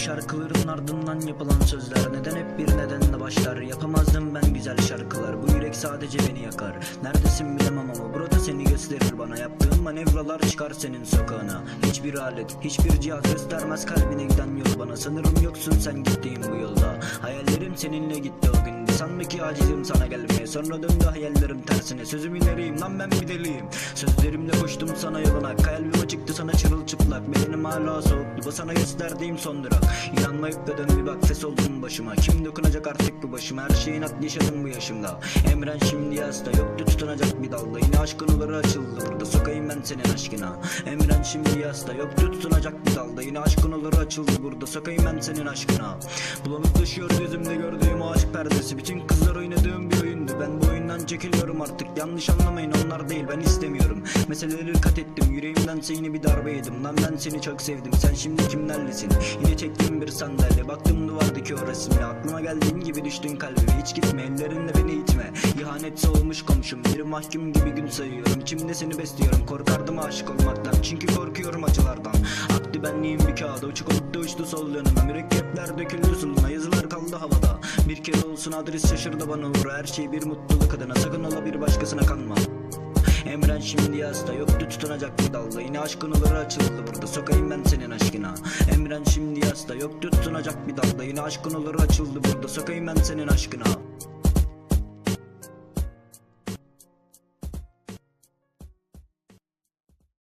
şarkıların ardından yapılan sözler. Neden hep bir nedenle başlar? Yapamazdım ben güzel şarkılar. Bu yürek sadece beni yakar. Neredesin bilemem ama burada seni gösterir bana. Yaptığın manevralar çıkar senin sokağına. Hiçbir alet, hiçbir cihaz göstermez. Kalbine giden yol bana. Sanırım yoksun sen gittiğin bu yolda. Hayallerim seninle gitti o gün. Sanma ki acizim sana gelmeye. Sonra döndü hayallerim tersine. Sözüm ileriyim lan ben bir deliyim. Sözlerimle koştum sana yoluna. Kalbim açıktı sana çırılçıplak. Bedenim hala soğuktu. Bu sana gösterdiğim son durak. İnanmayıp da dön bir bak ses oldum başıma. Kim dokunacak artık bu başıma? Her şeyin at yaşadım bu yaşımda Emren şimdi hasta yoktu tutunacak bir dalda Yine aşkın olur açıldı burada Sokayım ben senin aşkına. Emren şimdi hasta yoktu tutunacak bir dalda Yine aşkın olur açıldı burada Sokayım ben senin aşkına. Bulanıklaşıyor gözümde gördüğüm o aşk perdesi. Bütün kızlar Oyundan çekiliyorum artık. Yanlış anlamayın onlar değil ben istemiyorum. Meseleleri kat ettim yüreğimden seni bir darbe yedim. Lan ben seni çok sevdim sen şimdi kimlerlesin? Yine çektim bir sandalye baktım duvardaki o resmine Aklıma geldiğin gibi düştün kalbime Hiç gitme ellerinle beni itme. İhanet soğumuş komşum bir mahkum gibi gün sayıyorum. İçimde seni besliyorum korkardım aşık olmaktan. Çünkü korkuyorum acılardan Benliğim bir kağıda. Uçuk olup da uçtu sol yanıma. Mürekkepler döküldü suluna yazılar kaldı havada. Bir kere olsun adres şaşırdı bana uğra. Her şey bir mutluluk adına. Sakın ola bir başkasına kanma. Emren şimdi hasta. Yoktu tutunacak bir dalda Yine aşkın olur açıldı burada. Sokayım ben senin aşkına. Emren şimdi hasta. Yoktu tutunacak bir dalda Yine aşkın olur açıldı burada. Sokayım ben senin aşkına